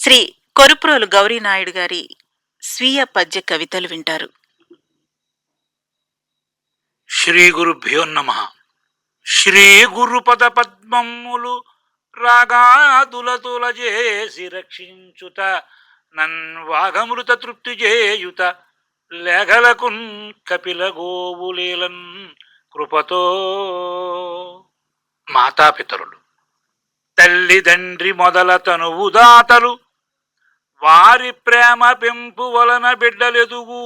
శ్రీ కొరుప్రోలు గౌరీనాయుడు గారి స్వీయ పద్య కవితలు వింటారు. శ్రీ గురుభ్యో నమ. శ్రీ గురుపద పద్మములు రాగాదులతుల చేసి రక్షించుత నన్వాగమృత తృప్తి చేయుత లేఖలకున్ కపిల గోవులీలన్ కృపతో. మాతాపితరులు తల్లిదండ్రి మొదల తనువు దాతలు వారి ప్రేమ పెంపు వలన బిడ్డలెదుగు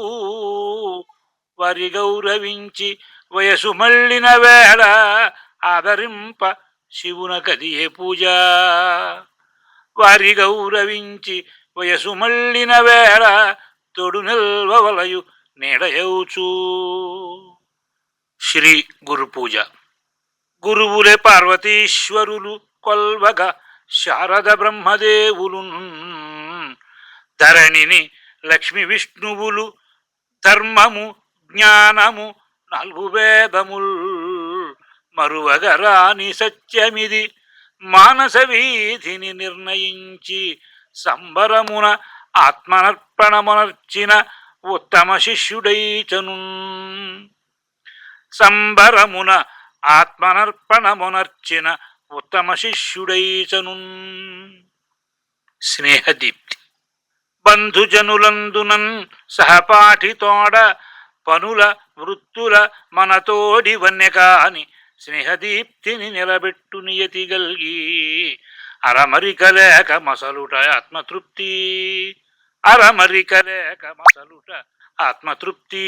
వారి గౌరవించి వయసు మళ్ళిన వేళ ఆదరింప శివున కదియే పూజ. వారి గౌరవించి వయసు మళ్ళిన వేళ తొడు నిల్వలయు నీడయవుచు. శ్రీ గురు పూజ. గురువులే పార్వతీశ్వరులు కొల్వగ శారద బ్రహ్మదేవులు ధరణిని లక్ష్మి విష్ణువులు ధర్మము జ్ఞానము నాలుగు వేదముల్. మరువగరాని సత్యమిది మానస వీధిని నిర్ణయించి సంబరమున ఆత్మనర్పణమునర్చిన ఉత్తమ శిష్యుడైచను సంబరమున ఆత్మనర్పణమునర్చిన ఉత్తమ శిష్యుడైచను స్నేహదీప్తి. బంధుజనులందునన్ సహపాఠితోడ పనుల వృత్తుల మనతోడి వన్యకాని స్నేహదీప్తిని నిలబెట్టు నియతి గల్గి. అరమరిక లేక మసలుట ఆత్మతృప్తి. అరమరిక లేక మసలుట ఆత్మతృప్తి.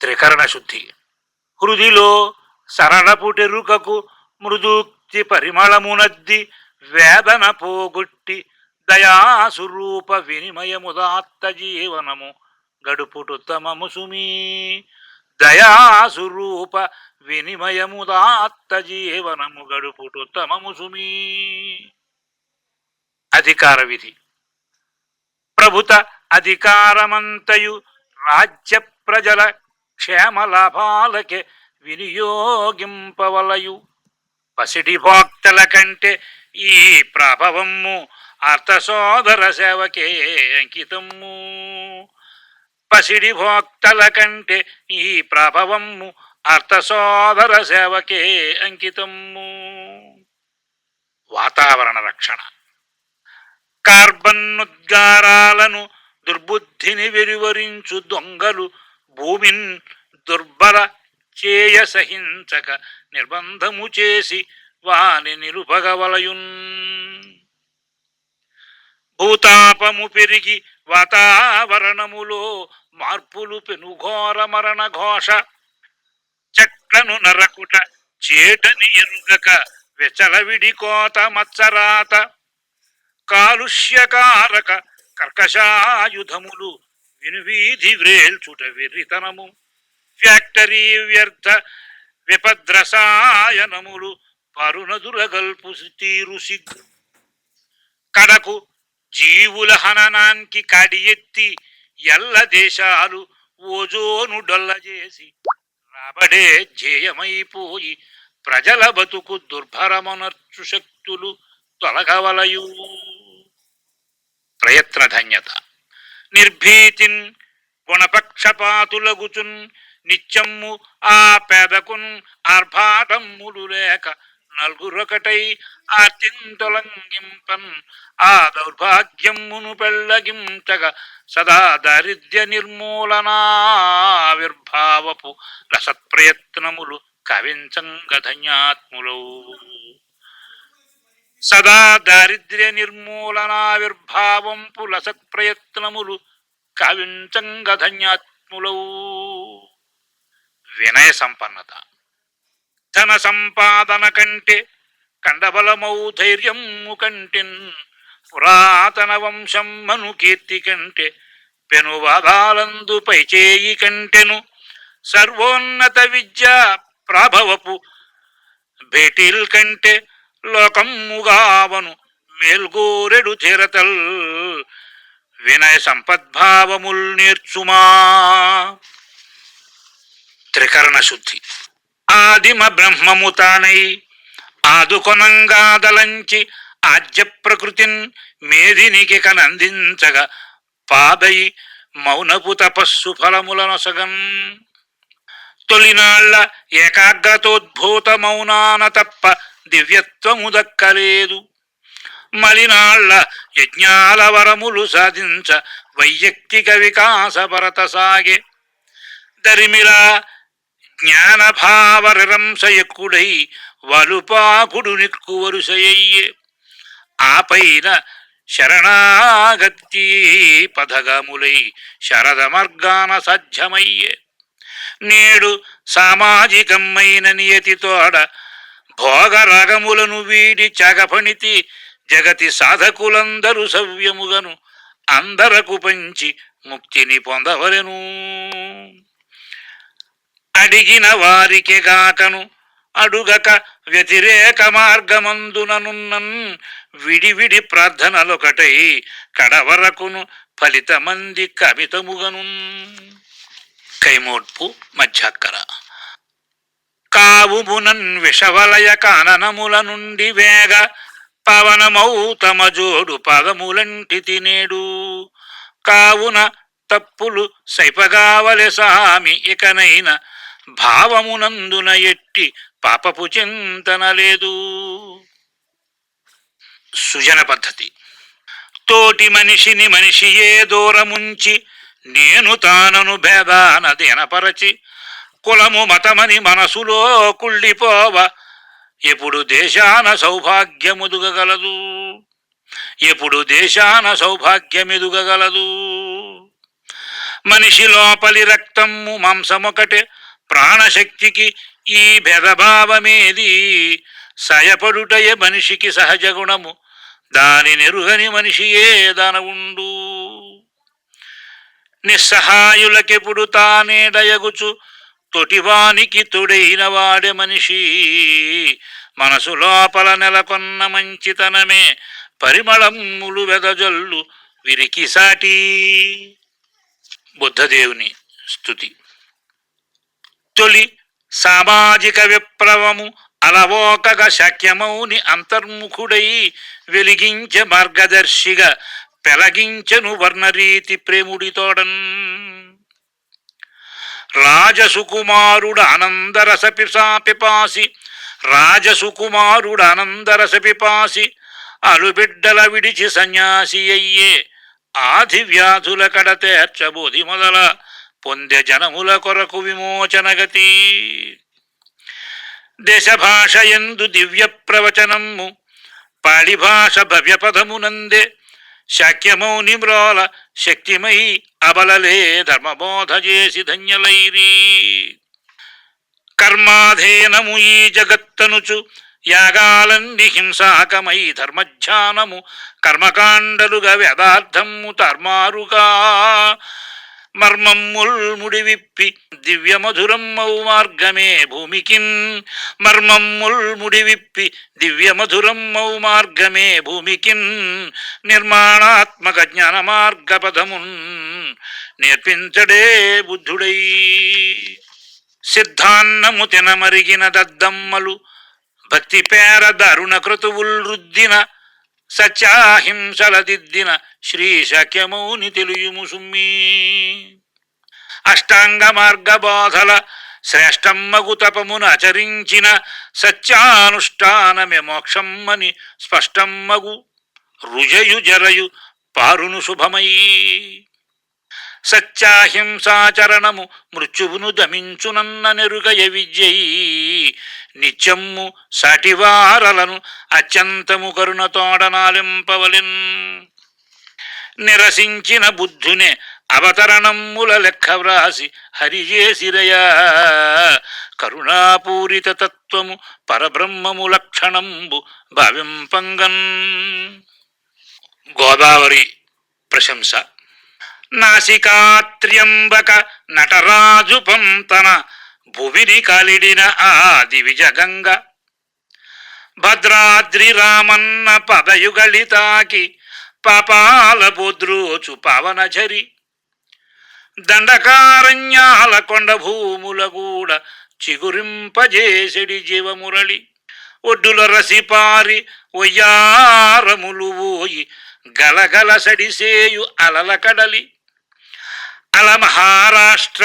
త్రికరణ శుద్ధి. హృదిలో సరళపుటెరుకకు మృదూక్తి పరిమళమునద్ది వేదన పోగొట్టి దయాసురూప వినిమయముదాత్త జీవనము గడుపుటుత్తమము సుమీ. దయాసురూప వినిమయముదాత్త జీవనము గడుపుటుత్తమము సుమీ. అధికార విధి. ప్రభుత అధికారమంతయు రాజ్య ప్రజల క్షేమ లాభాలకే వినియోగింపవలయు. పసిడి భోక్తల కంటే ఈ ప్రభవము అర్థ సోదర సేవకే అంకితము. పసిడి భోక్తల కంటే ఈ ప్రభవము అర్థ సోదర సేవకే అంకితము. వాతావరణ రక్షణ. కార్బన్ దుర్బుద్ధిని వెలువరించు దొంగలు భూమిన్ దుర్బల చేయ సహించక నిర్బంధము చేసి వాని నిరుపగవలయున్ భూతాపము పెరిగి వాతావరణములో మార్పులు పెనుఘోర మరణ ఘోష. చెట్లను నరకుట చేటని ఎరుగక వెచలవిడి కోత మత్సరాత. కాలుష్యకారక కర్కశాయుధములు వినువీధి వ్రేల్చుట వెర్రితనము. ఫ్యాక్టరీ వ్యర్థ విపద్రసాయనములు పరుణదురగల్పు తీరు సిగ్గు కడకు జీవుల హననానికి కడి ఎత్తి ఎల్ల దేశాలు ఓజోను డొల్లజేసి రాబడే జేయమైపోయి ప్రజల బతుకు దుర్భరమనర్చు శక్తులు తొలగవలయు. ప్రయత్నధన్యత నిర్భీతిన్ గుణపక్షపాతులగుచున్ నిత్యమ్ము ఆ పేదకున్ ఆర్భాటమ్ములు లేక నలుగురొకటై తింతొలంగింపన్ ఆ దౌర్భాగ్యమును పెళ్ళగించగ సదా దారిద్ర్య నిర్మూలనావిర్భావపు రసత్ప్రయత్నములు కవించంగధన్యాత్ములౌ సదా దారిద్ర్య నిర్మూలనావిర్భావంపు లసత్ప్రయత్నములు కవించంగధన్యాత్ములౌ వినయ సంపన్నత. ధన సంపాదన కంటే కండబలమౌ ధైర్యము కంటిన్ పురాతన వంశం మను కీర్తి కంటే పెనువాదాలందు పైచేయి కంటెను సర్వోన్నత విద్య ప్రాభవపు భేటీల్ కంటే లోకమ్ముగావను మేల్గోరెడు చేరతల్ వినయ సంపద్భావముల్ నేర్చుమా త్రికరణ శుద్ధి ఆదిమ బ్రహ్మము తానై ఆదుకొనంగాదలంచి ఆద్య ప్రకృతిన్ మేధినికి కనందించగా పాదై మౌనపు తపస్సు ఫలములనొసగన్ తొలినాళ్ళ ఏకాగ్రతోద్భూత మౌనాన తప్ప దివ్యత్వము దక్కలేదు. మలినాళ్ళ యజ్ఞాల వరములు సాధించ వైయక్తిక వికాస భరత సాగే. దరిమిలా జ్ఞానభావరంశయకుడై వలుపాకుడు నిక్కు వరుసయ్యే ఆ పైన శరణాగత్తి పథగములై శరద మార్గాన సాధ్యమయ్యే నేడు సామాజికమైన నియతితోడ భోగరాగములను వీడి చగపణితి జగతి సాధకులందరూ సవ్యముగను అందరకు పంచి ముక్తిని పొందవలెను. అడిగిన వారికి గాకను. అడుగక వ్యతిరేక మార్గమందుననున్నన్ విడివిడి ప్రార్థనలొకటై కడవరకును ఫలితమంది కవితముగను కైమోడ్పు మధ్యక్కర. కావుమునన్ విషవలయ కాననముల నుండి వేగ పవనమౌ తమ జోడు పదములంటి తినేడు. కావున తప్పులు సైపగావలె సామి ఇకనైన భావమునందున ఎట్టి పాపపు చింతన లేదు సుజన పద్ధతి. తోటి మనిషిని మనిషియే దూరముంచి నేను తానను భేదానదినపరచి కులము మతమని మనసులో కుళ్ళిపోవ ఎప్పుడు దేశాన సౌభాగ్యముదుగగలదు. ఎప్పుడు దేశాన సౌభాగ్యమెదుగగలదు. మనిషి లోపలి రక్తము మాంసమొకటే ప్రాణశక్తికి ఈ భేదభావమేది? సయపడుటయే మనిషికి సహజ గుణము. దాని నెరుగని మనిషియే దానవుండు నిస్సహాయులకెప్పుడు తానే దయగుచు తొటివానికి తొడైన వాడే మనిషి. మనసు లోపల నెలకొన్న మంచితనమే పరిమళములు వెదజల్లు విరికి సాటి బుద్ధదేవుని స్థుతి తొలి సామాజిక విప్లవము అలవోకగ శక్యమౌని అంతర్ముఖుడై వెలిగించ మార్గదర్శిగా పెలగించెను వర్ణరీతి ప్రేముడితోడన్ రాజసుకుమారుడు ఆనందరస పిపాసి రాజసుకుమారుడు ఆనందరస పిపాసి అలుబిడ్డల విడిచి సన్యాసి అయ్యే ఆది వ్యాధుల కడ మొదల పొందె జనముల కొరకు విమోచనగతి దేశ భాష ఎందు దివ్య ప్రవచనము పాళిభాష భవ్యపదమునందే శాక్యమౌని మ్రోల శక్తిమై అబలలే ధర్మబోధ చేసి ధన్యలైరీ. కర్మాధేనము ఈ జగత్తనుచు యాగాలన్ని హింసాకమై ధర్మధ్యానము కర్మకాండలుగా వ్యదార్థము తర్మారుగా. మర్మమ్ముల్ ముడివిప్పి దివ్య మధురమ్మౌ మార్గమే భూమికిన్ మర్మమ్ముల్ ముడివిప్పి దివ్య మధురమ్మౌ మార్గమే భూమికిన్ నిర్మాణాత్మక జ్ఞాన మార్గపదమున్ నేర్పించడే బుద్ధుడై సిద్ధాన్నము తినమరిగిన దద్దమ్మలు భక్తి పేర దరుణ క్రతువుల్ రుద్దిన సత్యాహింసలదిద్దిన దిద్దిన శ్రీ శక్యమౌని సుమ్మీ. అష్టాంగ మార్గబోధల శ్రేష్టమ్మగు తపమున ఆచరించిన సత్యానుష్ఠానమే మోక్షమ్మని స్పష్టమ్మగు రుజయు జరయు పారును శుభమయీ సత్యాహింసాచరణము మృత్యువును దమించునన్న నెరుగయ విద్యయి నిత్యము సాటివారలను అత్యంతము కరుణతోడనాలింపవలిన్ నిరసించిన బుద్ధునే అవతరణమ్ముల లెక్క వ్రాసి హరిజేసిరయా కరుణాపూరిత తత్వము పరబ్రహ్మము లక్షణంబు భావింపంగన్. గోదావరి ప్రశంస. నాసికాత్ర్యంబక నటరాజు పంతన భువిని కలిడిన ఆది విజగంగ భద్రాద్రి రామన్న పదయుగళితాకి పాపాల బొద్రోచు పవనచరి దండకారణ్యాల కొండ భూముల గూడ చిగురింపజేసిడి జీవమురళి. ఒడ్డుల రసిపారి ఒయ్యారములు ఓయి గలగల సడిసేయు అలల కడలి. అల మహారాష్ట్ర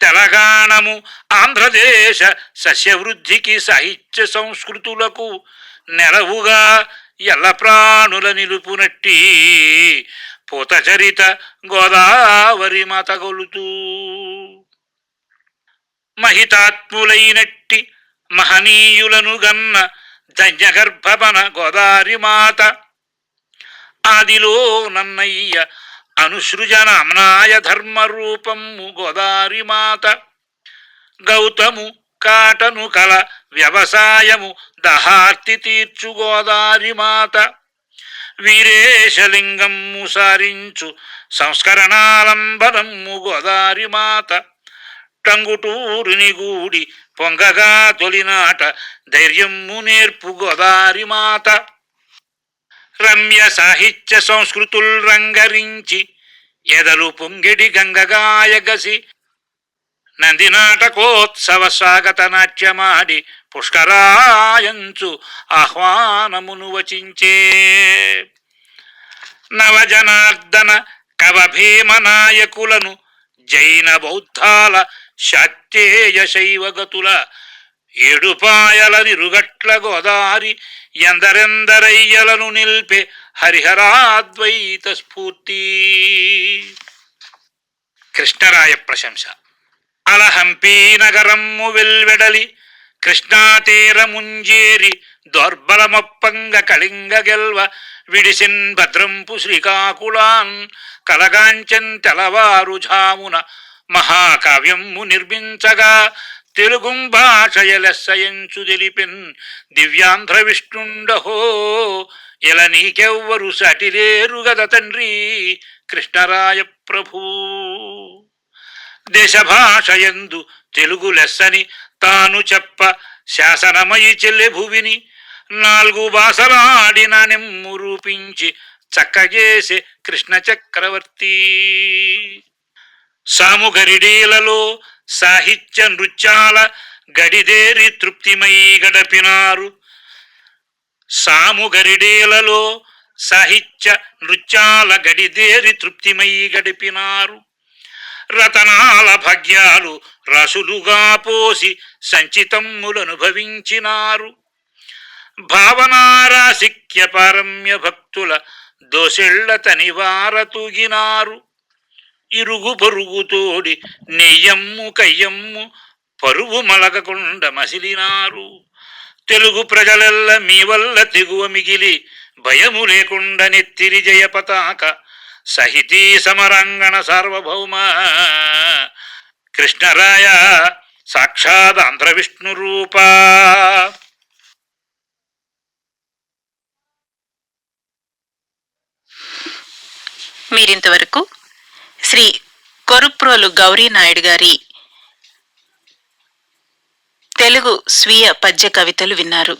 తెలంగాణము ఆంధ్రదేశ సస్యవృద్ధికి సాహిత్య సంస్కృతులకు నెలవుగా ఎల్ల ప్రాణుల నిలుపునట్టి పూతచరిత గోదావరి మతగొలుతూ మహితాత్ములైనట్టి మహనీయులను గన్న ధన్యగర్భవన గోదారి మాత. ఆదిలో నన్నయ్య అనుసృజన అమ్నాయ ధర్మ రూపము గోదారి మాత. గౌతము కాటను కల వ్యవసాయము దహార్తి తీర్చు గోదారి మాత. వీరేశలింగము సారించు సంస్కరణాలంబనము గోదారి మాత. టంగుటూరుని గూడి పొంగగా తొలినాట ధైర్యము నేర్పు గోదారి మాత. రమ్య సాహిత్య సంస్కృతుల్ రంగరించి ఎదలు పొంగిడి గంగగాయగసి నంది నాటకోత్సవ స్వాగత నాట్యమాడి పుష్కరాయంచు ఆహ్వానమును వచించే. నవజనార్దన కవభీమ నాయకులను జైన బౌద్ధాల శాక్తేయ శైవగతుల ఏడుపాయల గోదారి ఎందరెందరయ్యలను నిల్పే హరిహరాద్వైత స్ఫూర్తి. కృష్ణరాయ ప్రశంస. అలహంపీ నగరమ్ము వెల్వెడలి కృష్ణాతీర ముంజేరి కళింగ గెల్వ విడిసిన్ భద్రంపు శ్రీకాకుళాన్ కలగాంచన్ తెలవారుజామున మహాకావ్యము నిర్మించగా తెలుగు భాషయలెస్సయంచు తెలిపిన్ దివ్యాంధ్ర విష్ణుండహో. ఎల నీకెవ్వరు సటిలేరు గద తండ్రి కృష్ణరాయ ప్రభూ. దేశ భాషయందు తెలుగు లెస్సని తాను చెప్ప శాసనమయి చెల్లె భువిని నాలుగు భాషలాడిన నిమ్ము రూపించి చక్కగేసే కృష్ణ చక్రవర్తి సాముగరిడీలలో సాహిత్య నృత్యాల గడిదేరి తృప్తిమై గడపినారు. సాముగరిడేలలో సాహిత్య నృత్యాల గడిదేరి తృప్తిమై గడిపినారు. రతనాల భాగ్యాలు రసులుగా పోసి సంచితమ్ములనుభవించినారు. భావనారాసిక్య పారమ్య భక్తుల దోసెళ్ళ తనివార తూగినారు. ఇరుగు పొరుగుతోడి నెయ్యమ్ము కయ్యమ్ము పరువు మలగకుండ మసిలినారు. తెలుగు ప్రజలెల్ల మీ వల్ల తెగువ మిగిలి భయము లేకుండా నెత్తిరి జయ పతాక సహితీ సమరంగణ సార్వభౌమ. కృష్ణరాయ సాక్షాద్ ఆంధ్రవిష్ణు విష్ణు రూపా. మీరింతవరకు శ్రీ కొరుప్రోలు గౌరీ నాయుడు గారి తెలుగు స్వీయ పద్య కవితలు విన్నారు.